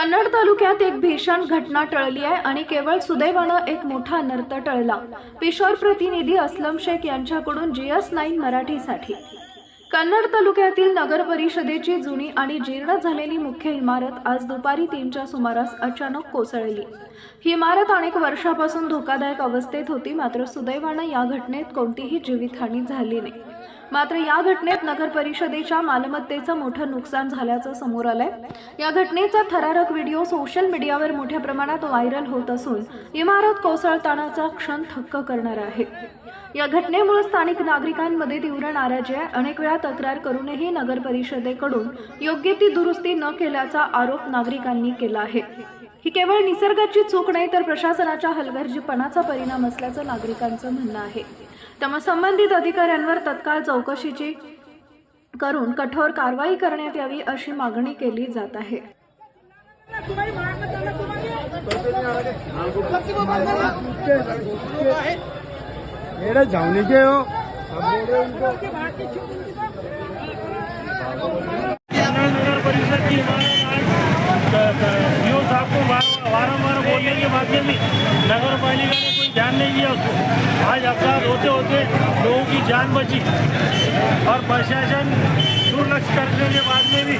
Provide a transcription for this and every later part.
कन्नड तालुक्यात एक भीषण घटना टळली आहे आणि केवळ सुदैवानं एक मोठा अनर्थ टळला. पिशोर प्रतिनिधी असलम शेख यांच्याकडून जी एस नाईन मराठीसाठी. कन्नड तालुक्यातील नगर परिषदेची जुनी आणि जीर्ण झालेली मुख्य इमारत आज दुपारी तीनच्या सुमारास अचानक कोसळली. ही इमारत अनेक वर्षापासून धोकादायक अवस्थेत होती मात्र सुदैवानं या घटनेत कोणतीही जीवितहानी झाली नाही. मात्र या घटनेत नगर परिषदेच्या मालमत्तेचं मोठं नुकसान झाल्याचं समोर आलंय. या घटनेचा थरारक व्हिडिओ सोशल मीडियावर मोठ्या प्रमाणात व्हायरल होत असून इमारत कोसळतानाचा क्षण थक्क करणारा आहे. या घटनेमुळे स्थानिक नागरिकांमध्ये तीव्र नाराजी आहे. अनेक वेळा तक्रार करूनही नगर परिषदेकडून योग्य ती दुरुस्ती न केल्याचा आरोप नागरिकांनी केला आहे. ही केवळ निसर्गाची चूक नाही तर प्रशासनाच्या हलगर्जीपणाचा परिणाम असल्याचं नागरिकांचं म्हणणं आहे. त्यामुळे संबंधित अधिकाऱ्यांवर तत्काळ चौकशीची करून कठोर कारवाई करण्यात यावी अशी मागणी केली जात आहे. है। परिषद के बाद में नगर पालिका ने कोई ध्यान नहीं दिया उसको। आज अपराध होते होते लोगों की जान बची और प्रशासन दुर्लक्ष्य करने के बाद में भी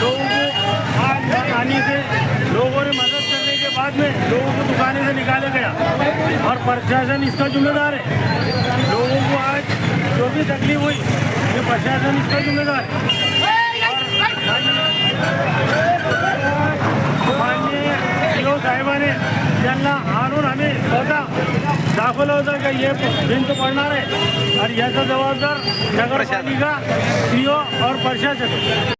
लोगों को आग आने से, लोगों ने मदद करने के बाद में लोगों को दुकानें से निकाला गया। और प्रशासन इसका जिम्मेदार है। लोगों को आज जो भी तकलीफ़ हुई, ये प्रशासन इसका जिम्मेदार है। माननीय सीओ साहेबाने त्यांना आणून आम्ही स्वतः दाखवलं होतं की हे भिंत पडणार आहे. आणि याचा जबाबदार नगरपालिका सीओ और प्रशासन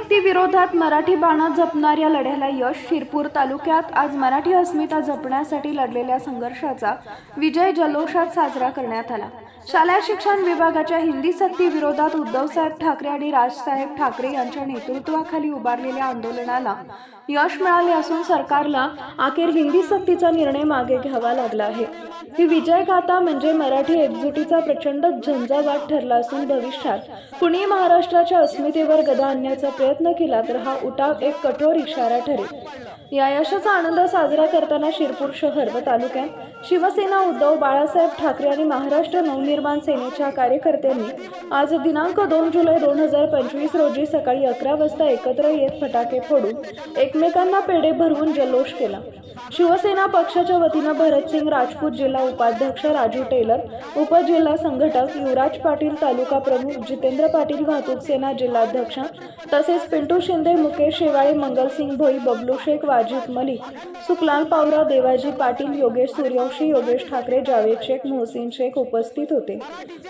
हिंदी विरोधात मराठी बाणा जपणाऱ्या लढ्याला यश शिरपूर तालुक्यात आज मराठी अस्मिता जपण्यासाठी लढलेल्या संघर्षाचा विजय जल्लोषात साजरा करण्यात आला. शालेय शिक्षण विभागाच्या हिंदी सक्ती विरोधात उद्धवसाहेब ठाकरे आणि राजसाहेब ठाकरे यांच्या नेतृत्वाखाली उभारलेल्या आंदोलनाला यश मिळाले असून सरकारला अखेर हिंदी सक्तीचा निर्णय मागे घ्यावा लागला आहे. ही विजय गाथा म्हणजे मराठी एकजुटीचा प्रचंड झंझावात ठरला असून भविष्यात कुणी महाराष्ट्राच्या अस्मितेवर गदा आणण्याचा प्रयत्न प्रयत्न केला तर हा उठाव एक कठोर इशारा ठरेल. या यशाचा आनंद साजरा करताना शिरपूर शहर व तालुक्यात शिवसेना उद्धव बाळासाहेब ठाकरे आणि महाराष्ट्र नवनिर्माण सेनेच्या कार्यकर्त्यांनी आज दिनांक दोन जुलै दोन हजार पंचवीस रोजी सकाळी अकरा वाजता एकत्र येत फटाके फोडून एकमेकांना पेढे भरवून जल्लोष केला. शिवसेना पक्षाच्या वतीनं भरतसिंग राजपूत जिल्हा उपाध्यक्ष राजू टेलर उपजिल्हा संघटक युवराज पाटील तालुका प्रमुख जितेंद्र पाटील वाहतूक सेना जिल्हाध्यक्ष तसेच पिंटू शिंदे मुकेश शेवाळे मंगलसिंग भोई बबलू शेख वाजिद मलिक सुकलाल पावरा देवाजी पाटील योगेश सूर्य जोशी योगेश ठाकरे जावेद शेख मोहसिन शेख उपस्थित होते.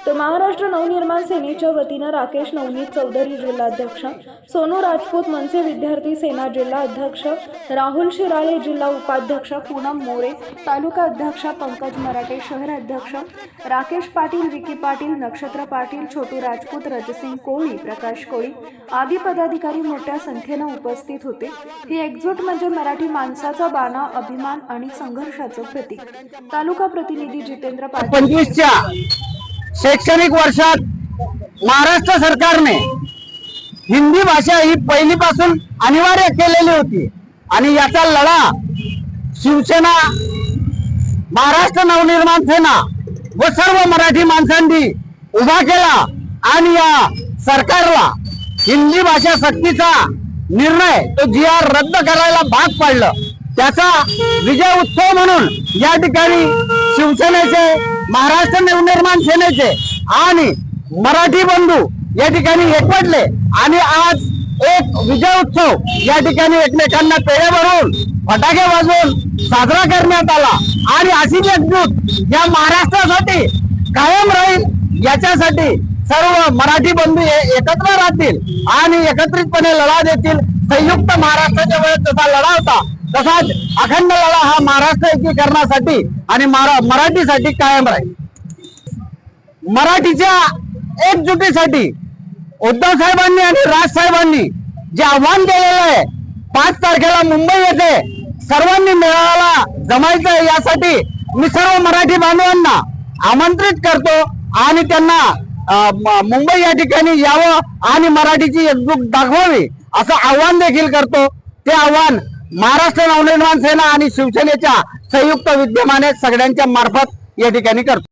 तर महाराष्ट्र नवनिर्माण सेनेच्या वतीनं राकेश नवनीत चौधरी जिल्हाध्यक्ष सोनू राजपूत मनसे विद्यार्थी सेना जिल्हा अध्यक्ष राहुल शिराळे जिल्हा उपाध्यक्ष पूनम मोरे तालुका अध्यक्ष पंकज मराठे शहर अध्यक्ष राकेश पाटील विकी पाटील नक्षत्र पाटील छोटू राजपूत रजसिंग कोळी प्रकाश कोळी आदी पदाधिकारी मोठ्या संख्येनं उपस्थित होते. ही एकजूट म्हणजे मराठी माणसाचा बाणा अभिमान आणि संघर्षाचं प्रतीक. तालुका प्रतिनिधी जितेंद्र पाटील. पंचवीसच्या शैक्षणिक वर्षात महाराष्ट्र सरकारने हिंदी भाषा ही पहिलीपासून अनिवार्य केलेली होती. आणि याचा लढा शिवसेना महाराष्ट्र नवनिर्माण सेना व सर्व मराठी माणसांनी उभा केला आणि या सरकारला हिंदी भाषा सक्तीचा निर्णय तो जी आर रद्द करायला भाग पाडलं. त्याचा विजय उत्सव म्हणून या ठिकाणी शिवसेनेचे महाराष्ट्र नवनिर्माण सेनेचे आणि मराठी बंधू या ठिकाणी एकवटले. आणि आज एक विजय उत्सव या ठिकाणी एकमेकांना पेढे भरून फटाके वाजवून साजरा करण्यात आला. आणि अशीच एकजूट या महाराष्ट्रासाठी कायम राहील याच्यासाठी सर्व मराठी बंधू एकत्र राहतील आणि एकत्रितपणे लढा देतील. संयुक्त महाराष्ट्राच्या वेळेस जसा लढा होता तसाच अखंड लढा हा महाराष्ट्र एकीकरणासाठी आणि मारा- मराठीसाठी कायम राहील. मराठीच्या एकजुटीसाठी उद्धव साहेबांनी आणि राज साहेबांनी जे आव्हान दिलेलं आहे पाच तारखेला मुंबई येथे सर्वांनी मेळाव्याला जमायचं यासाठी मी सर्व मराठी बांधवांना आमंत्रित करतो आणि त्यांना मुंबई या ठिकाणी यावं आणि मराठीची एकजूट दाखवावी असं आव्हान देखील करतो. ते आव्हान महाराष्ट्र नवनिर्माण सेना आणि शिवसेनेच्या संयुक्त विद्यमाने सगळ्यांच्या मार्फत या ठिकाणी करतो.